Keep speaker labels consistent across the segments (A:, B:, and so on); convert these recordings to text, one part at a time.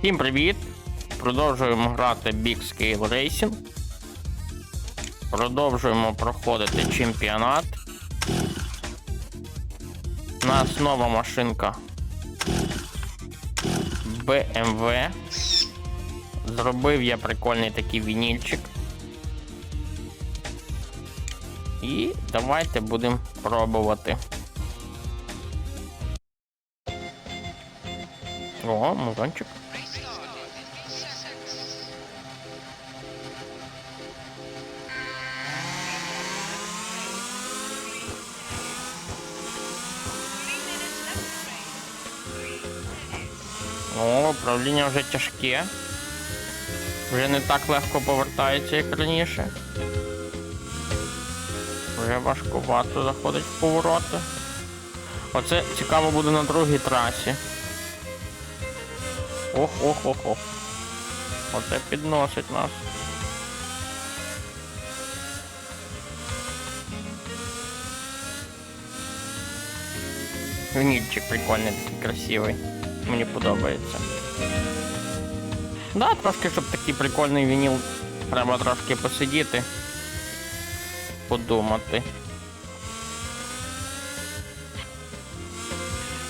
A: Всім привіт! Продовжуємо грати Big Scale Racing. Продовжуємо проходити чемпіонат. У нас нова машинка BMW. Зробив я прикольний такий вінільчик. І давайте будемо пробувати. О, музончик. О, управління вже тяжке. Вже не так легко повертається, як раніше. Вже важкувато заходить в повороти. Оце цікаво буде на другій трасі. Ох, ох, ох, ох. Оце підносить нас. Вінільчик прикольний, такий красивий. Мені подобається. Да, трошки, щоб такий прикольний вініл, треба трошки посидіти. Подумати.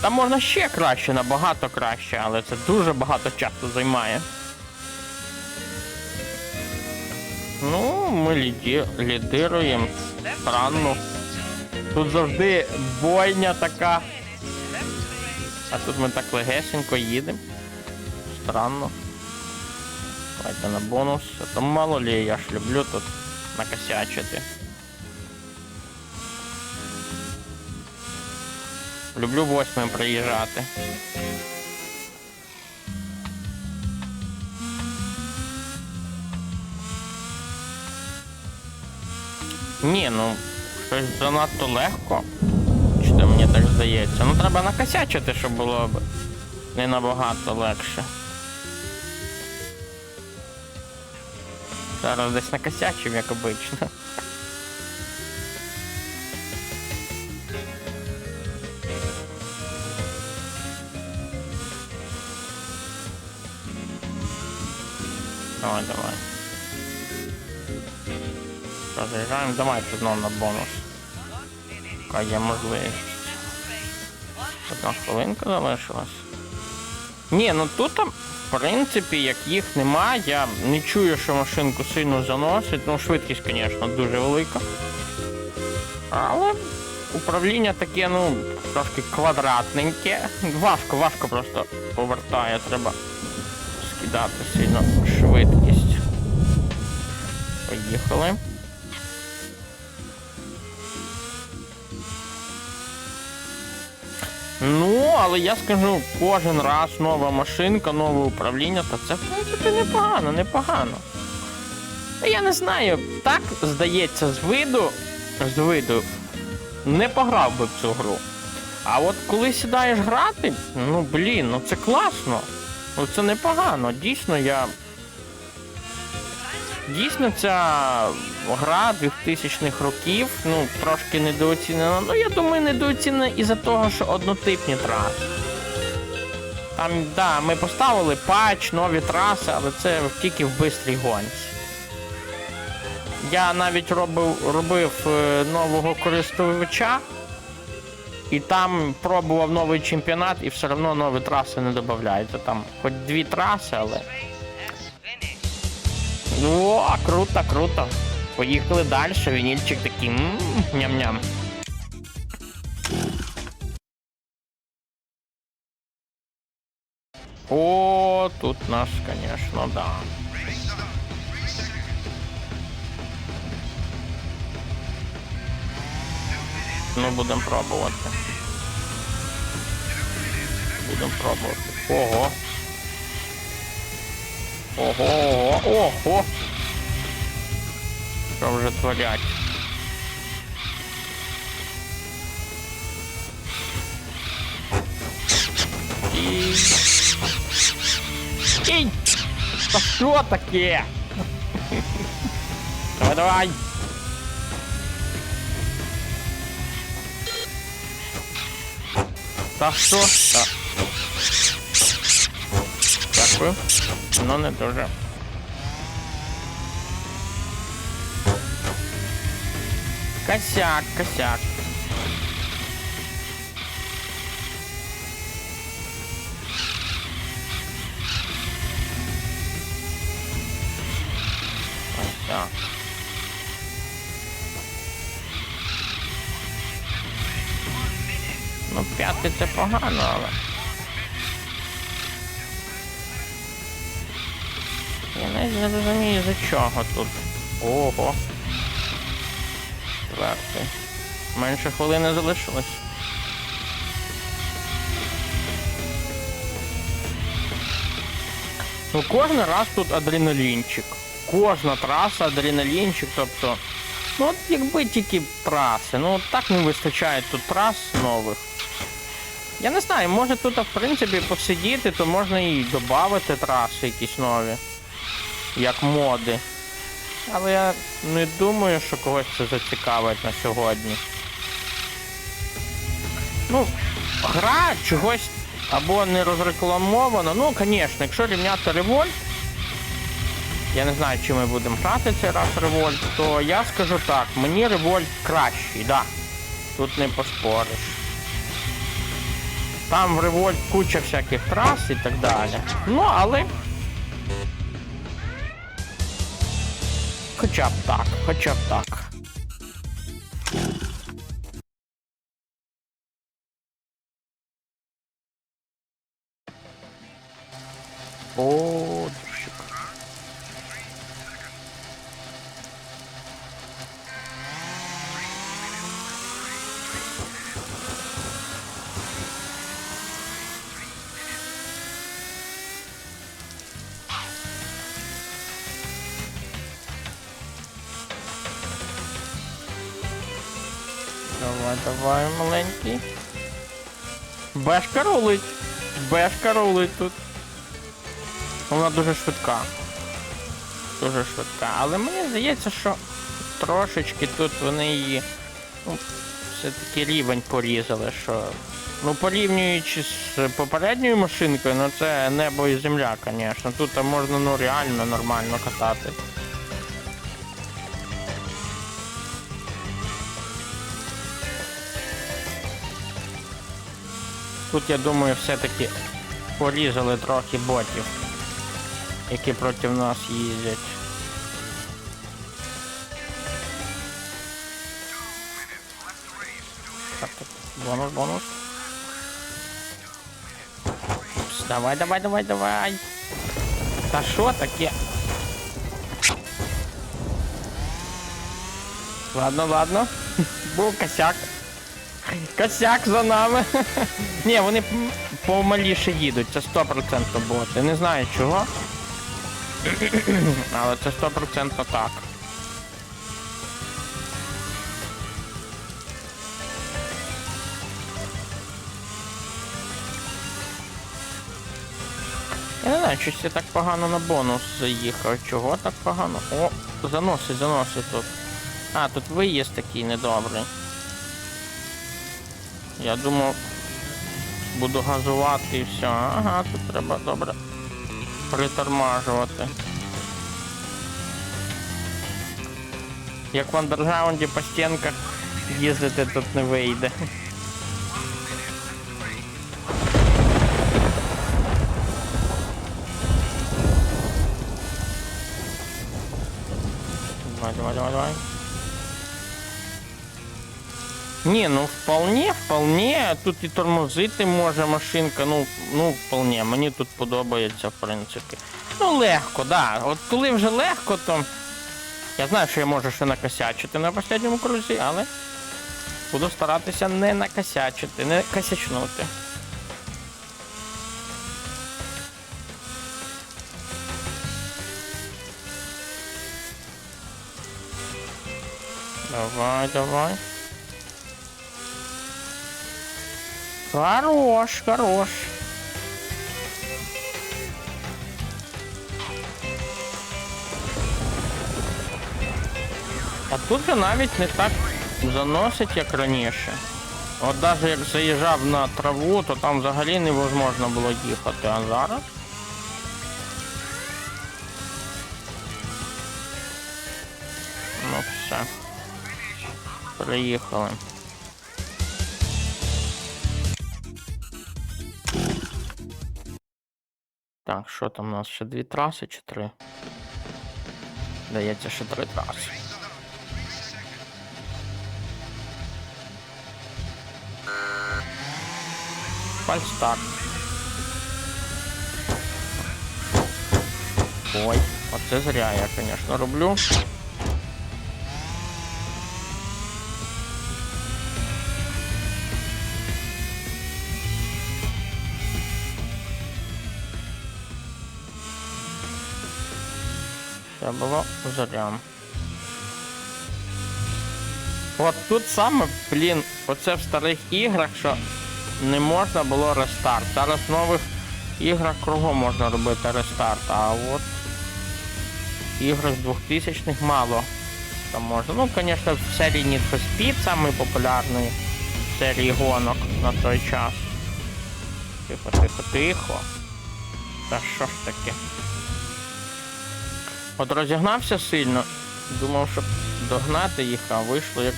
A: Там можна ще краще, набагато краще, але це дуже багато часу займає. Ну, ми ліді... лідируємо. Странно. Тут завжди бойня така. А тут ми так легесенько їдемо. Странно. Давайте на бонус. А то мало лі, я ж люблю тут накосячити. Люблю восьмим приїжджати. Ні, ну, щось занадто легко. Так здається. Ну треба накосячити, щоб було б не набагато легше. Зараз десь накосячив, як обично. Давай, давай. Роз'їжджаємо, давайте знову на бонус. Яка є можливість. Одна хвилинка залишилась. Ні, ну тут, в принципі, як їх нема, я не чую, що машинку сильно заносить. Ну, швидкість, звісно, дуже велика. Але управління таке, ну, трошки квадратненьке. Важко, важко просто повертає, треба скидати сильно швидкість. Поїхали. Ну, але я скажу, кожен раз нова машинка, нове управління, то це в принципі непогано, непогано. Та я не знаю, так здається, з виду, з виду, не пограв би в цю гру. А от коли сідаєш грати, ну блін, ну це класно. Ну це непогано. Дійсно, я. Дійсно, ця гра 2000-х років, ну, трошки недооцінена. Ну, я думаю, недооцінена із-за того, що однотипні траси. Там, да, ми поставили патч, нові траси, але це тільки в бистрій гонці. Я навіть робив, робив е, нового користувача, і там пробував новий чемпіонат, і все одно нові траси не додаються. Там хоч дві траси, але. О, круто, круто. Поїхали далі, вінільчик такий ням-ням. О, тут наш, конечно, да. Ну, будемо пробувати. Будемо пробувати. Ого. Ого, ого. Що вже творять? І... Ій! Та що таке? Давай, давай! Та що? Та. Так, Дякую. Ну не дуже. Косяк, косяк. Ну, п'ятий це погано, але. Я не розумію за чого тут. Ого. Четвертий. Менше хвилини залишилось. Ну кожен раз тут адреналінчик. Кожна траса адреналінчик, тобто. Ну от якби тільки траси. Ну так не вистачає тут трас нових. Я не знаю, може тут в принципі посидіти, то можна і додати траси якісь нові. Як моди. Але я не думаю, що когось це зацікавить на сьогодні. Ну, гра чогось або не розрекламована. Ну, звісно, якщо рівняти револьт, я не знаю, чи ми будемо грати цей раз револьт, то я скажу так, мені револьт кращий, да. Тут не поспориш. Там в револьт куча всяких трас і так далі. Ну, але. Хоча б так, хоча б так. Бешка рулить. Бешка рулить тут. Вона дуже швидка. Дуже швидка. Але мені здається, що трошечки тут вони її. Ну, все-таки рівень порізали, що. Ну, порівнюючи з попередньою машинкою, ну це небо і земля, звісно. Тут можна ну реально нормально катати. Тут, я думаю, все-таки порізали трохи ботів, які проти нас їздять. Так, так, бонус, бонус. Упс, давай, давай, давай, давай. Та що таке? Ладно, ладно. Був косяк. Косяк за нами. Ні, вони помаліше їдуть, це 100% боти. Не знаю чого. Але це 100% так. Я не знаю, щось я так погано на бонус заїхав. Чого так погано? О, заносить, заносить тут. А, тут виїзд такий недобрий. Я думав, буду газувати і все. Ага, тут треба добре притормажувати. Як в андерграунді по стінках їздити тут не вийде. Давай, давай, давай, давай. Ні, ну вполне, вполне. Тут і тормозити може машинка. Ну, ну вполне. Мені тут подобається, в принципі. Ну, легко, да. От коли вже легко, то. Я знаю, що я можу ще накосячити на останньому крузі, але буду старатися не накосячити, не косячнути. Давай, давай. Хорош, хорош. А тут же навіть не так заносить, як раніше. От даже як заїжджав на траву, то там взагалі невозможно було їхати, а зараз... Ну все. Приїхали. Так, що там у нас? Ще дві траси чи три? Дається ще три траси. Фальстарт. Ой, оце зря я, конечно, роблю. Це було зря. От тут саме, блін, оце в старих іграх, що не можна було рестарт. Зараз в нових іграх кругом можна робити рестарт, а от ігри з 2000-х мало там можна. Ну, звісно, в серії Need for Speed самий популярний в серії гонок на той час. Тихо, тихо, тихо. Та що ж таке? От розігнався сильно, думав, щоб догнати їх, а вийшло як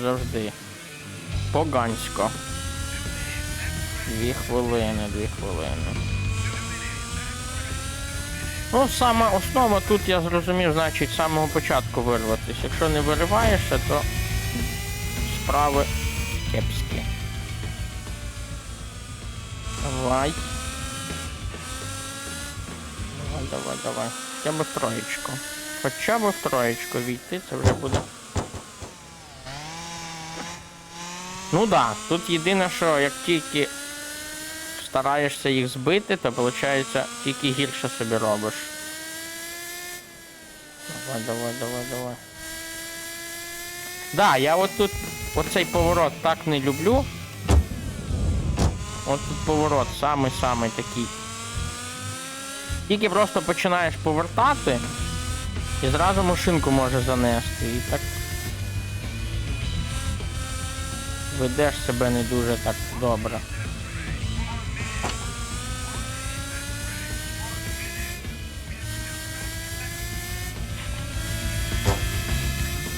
A: завжди. Погансько. Дві хвилини, дві хвилини. Ну, саме основа тут я зрозумів, значить, з самого початку вирватися. Якщо не вириваєшся, то справи кепські. Давай. Давай, давай, давай. Хоча б троєчку. Хоча б троєчку війти, це вже буде. Ну да, тут єдине, що як тільки стараєшся їх збити, то виходить тільки гірше собі робиш. Давай, давай, давай, давай. Да, я от тут оцей поворот так не люблю. От тут поворот самий-самий такий. Тільки просто починаєш повертати і зразу машинку може занести. І так ведеш себе не дуже так добре.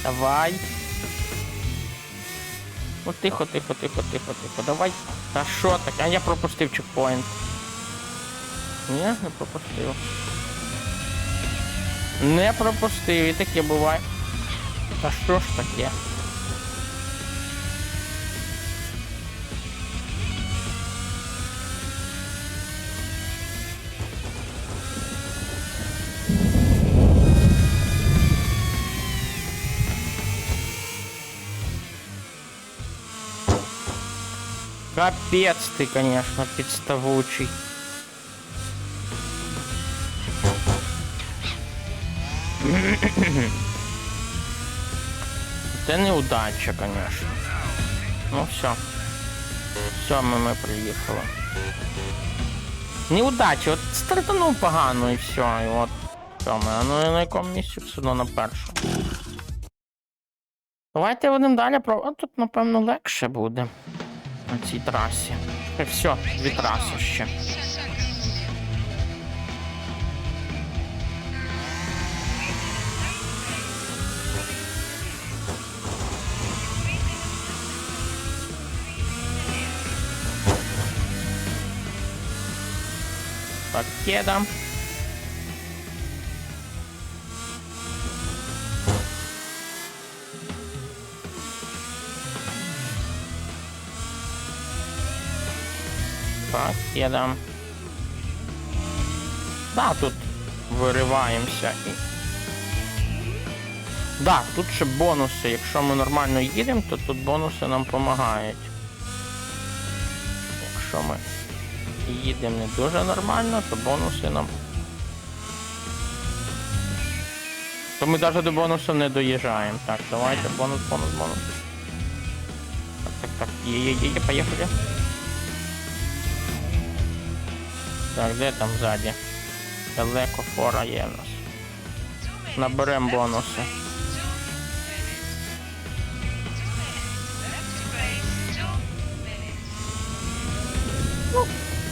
A: Давай. Ну тихо, тихо, тихо, тихо, тихо. Давай. Та що таке? А я пропустив чекпоінт. Ні, не пропустив. Не пропустив, і таке буває. Та що ж таке? Капец ты, конечно, підставучий. Це неудача, конечно. Ну все. Все, ми, ми приїхали. Неудача, от стартанув погано і все, і от. Все, ми, а ну і на якому місці все одно на першому. Давайте будемо далі про. А тут, напевно, легше буде на цій трасі. Все, дві траси ще. Так, кеда. Так. Да, тут вириваємося. Да, тут ще бонуси. Якщо ми нормально їдемо, то тут бонуси нам допомагають. Якщо ми їдемо не дуже нормально, то бонуси нам. То ми навіть до бонусу не доїжджаємо. Так, давайте бонус, бонус, бонус. Так, так, так. Є, є, є, є, поїхали. Так, де там ззаді? Далеко фора є у нас. Наберемо бонуси.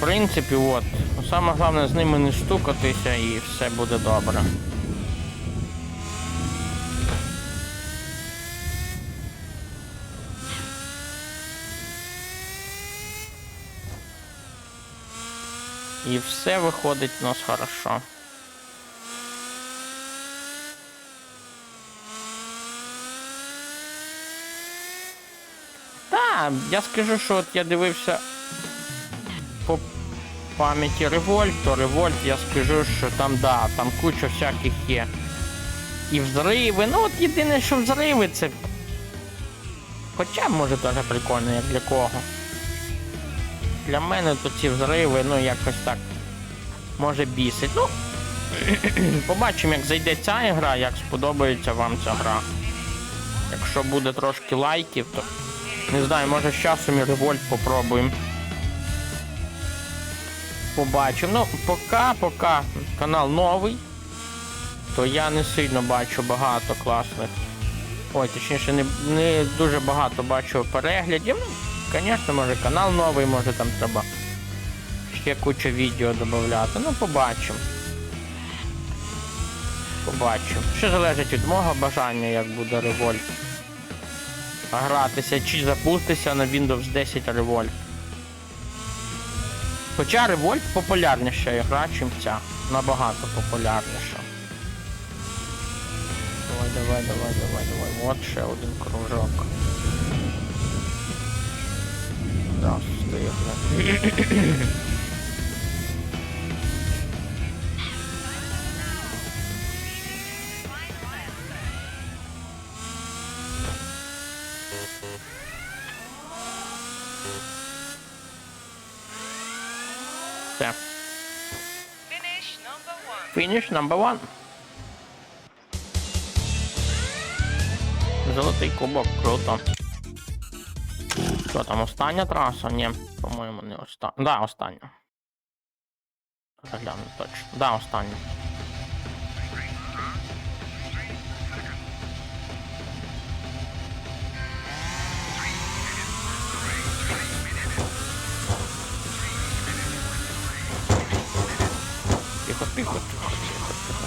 A: Принципі, от. Ну, саме головне з ними не стукатися і все буде добре. І все виходить у нас хорошо. Та, я скажу, що от я дивився по пам'яті Револьт, то Револьт, я скажу, що там, да, там куча всяких є. І взриви. Ну от єдине, що взриви це. Хоча може теж прикольно, як для кого. Для мене то ці взриви, ну якось так. Може бісить. Ну. Побачимо, як зайде ця ігра, як сподобається вам ця гра. Якщо буде трошки лайків, то. Не знаю, може з часом і револьт попробуємо. Побачимо. Ну, поки, поки канал новий, то я не сильно бачу багато класних. Ой, точніше, не, не дуже багато бачу переглядів. Ну, звісно, може канал новий, може там треба ще кучу відео додати. Ну, побачимо. Побачимо. Ще залежить від мого бажання, як буде револьт гратися чи запустися на Windows 10 Revolt. Хоча револьт популярніша ігра, чим ця. Набагато популярніша. Давай, давай, давай, давай, давай. От ще один кружок. Да, встигли. Фініш number one. Золотий кубок, круто. Що там, остання траса? Ні, по-моєму, не остання. Да, остання. Загляну точно. Да, остання. Тихо, тихо, тихо, тихо, тихо.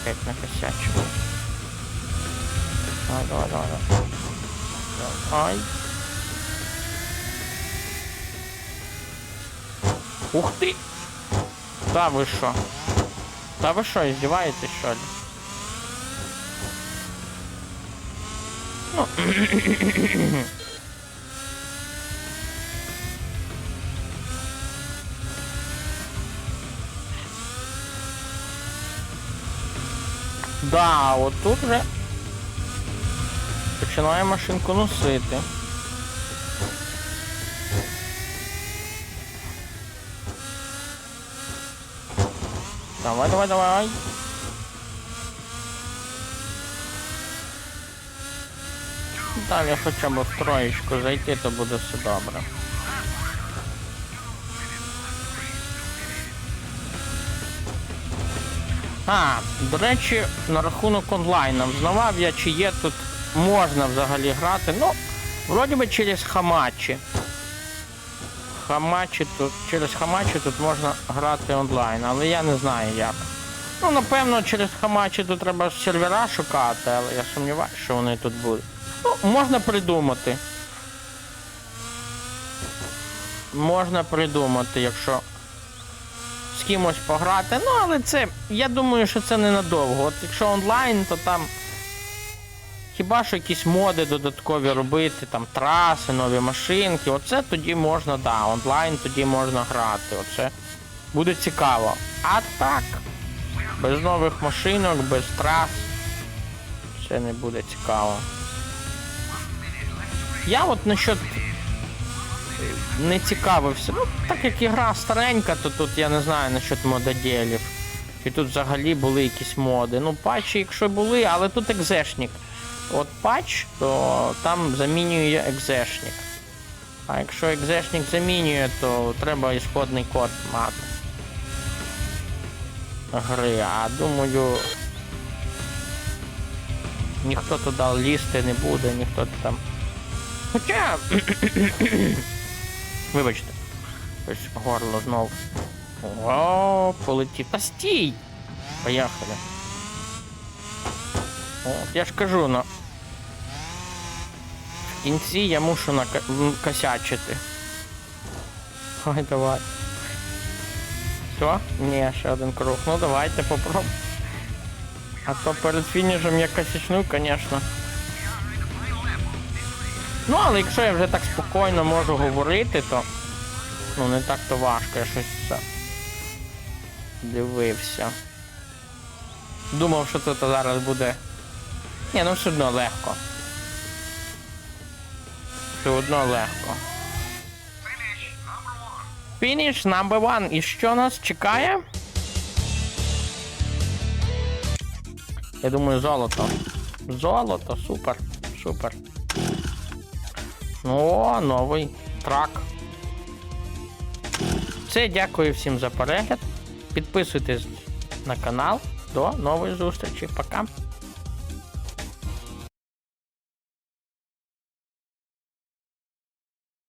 A: Опять накосячил. Давай, давай, давай, давай. Давай. Ух ты! Да вы шо? Да вы шо, издеваетесь, что ли? Ну, Да, от тут вже починає машинку носити. Давай, давай, давай. Далі хоча б в троєчку зайти, то буде все добре. А, до речі, на рахунок онлайна. Взнавав я, чи є тут можна взагалі грати. Ну, вроді би через хамачі. Хамачі тут, через хамачі тут можна грати онлайн, але я не знаю як. Ну, напевно, через хамачі тут треба сервера шукати, але я сумніваюся, що вони тут будуть. Ну, можна придумати. Можна придумати, якщо з кимось пограти. Ну, але це, я думаю, що це ненадовго. От якщо онлайн, то там хіба що якісь моди додаткові робити, там траси, нові машинки, оце тоді можна, да, онлайн тоді можна грати. Оце буде цікаво. А так, без нових машинок, без трас, це не буде цікаво. Я от насчет не цікавився. Ну, так як ігра старенька, то тут я не знаю насчет мододелів. Чи тут взагалі були якісь моди. Ну, патчі, якщо були, але тут екзешник. От патч, то там замінює екзешник. А якщо екзешник замінює, то треба ісходний код мати. Гри, а думаю. Ніхто туди лізти не буде, ніхто там. Хоча. Вибачте. Ось горло знов. О, полетів. Та стій! Поїхали. О, я ж кажу, на. В кінці я мушу накосячити. Ой, давай. Все? Ні, ще один круг. Ну давайте попробуємо. А то перед фінішем я косячну, звісно. Ну, але якщо я вже так спокійно можу говорити, то ну не так то важко, я щось це дивився. Думав, що тут зараз буде. Ні, ну все одно легко. Все одно легко. Фініш number one. І що нас чекає? Я думаю, золото. Золото, супер, супер. Ну, о, новий трак. Все, дякую всім за перегляд. Підписуйтесь на канал. До нової зустрічі. Пока.